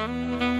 Ей,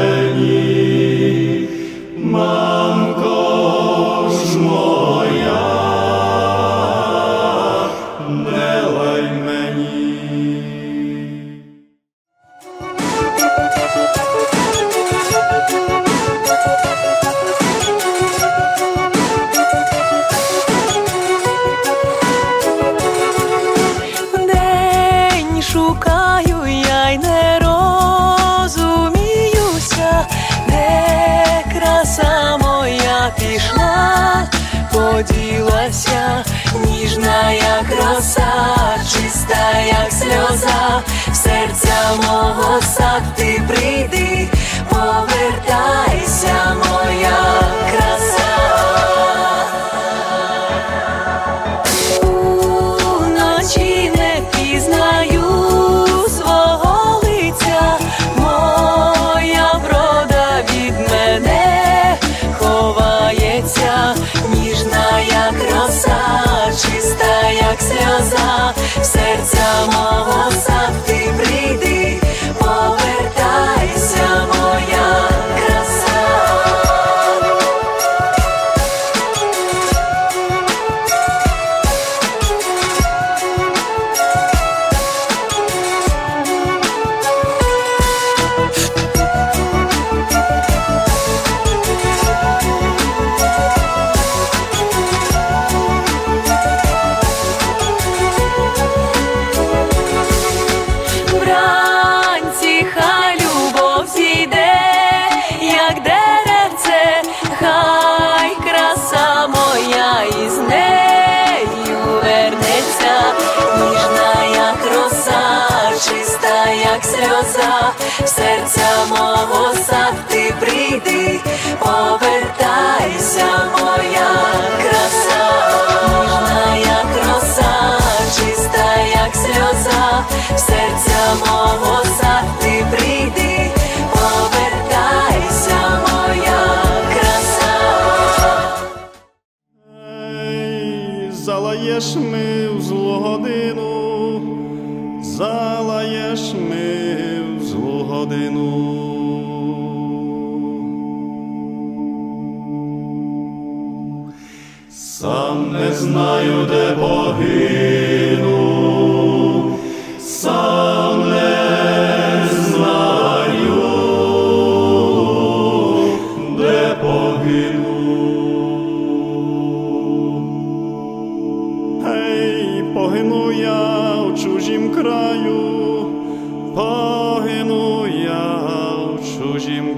я й не розуміюся, де краса моя пішла, поділася, ніжна як роса, чиста, як сльоза, в серця мого сад ти прийди, повертайся, моя серця як сльоза, в серця мого сад ти прийди, повертайся, моя краса, ніжна, як роса, чиста, як сльоза, в серця мого сад ти прийди, повертайся, моя краса. Залаєш ми в злу годину, залаєш ми в злу годину. Сам не знаю, де погину,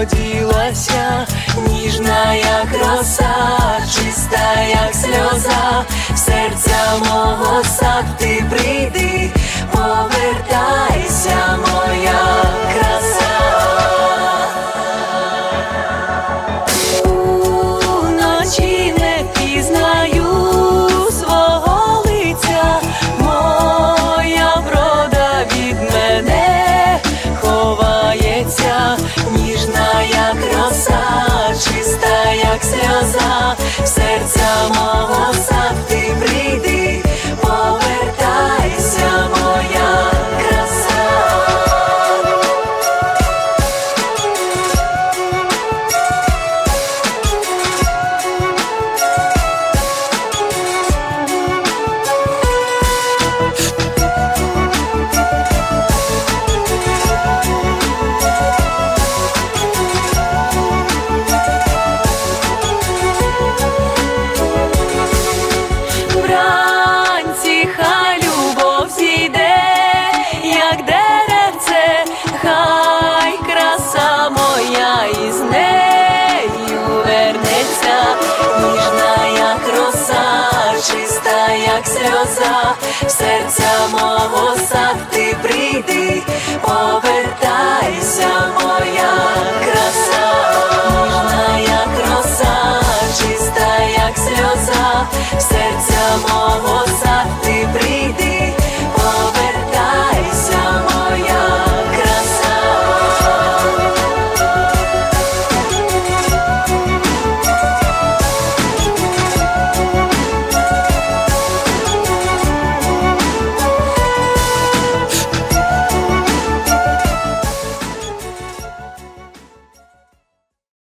Поділася, ніжна, як роса, чиста, як сльоза, в серця мого як сльоза, в серця мого сад ти прийди.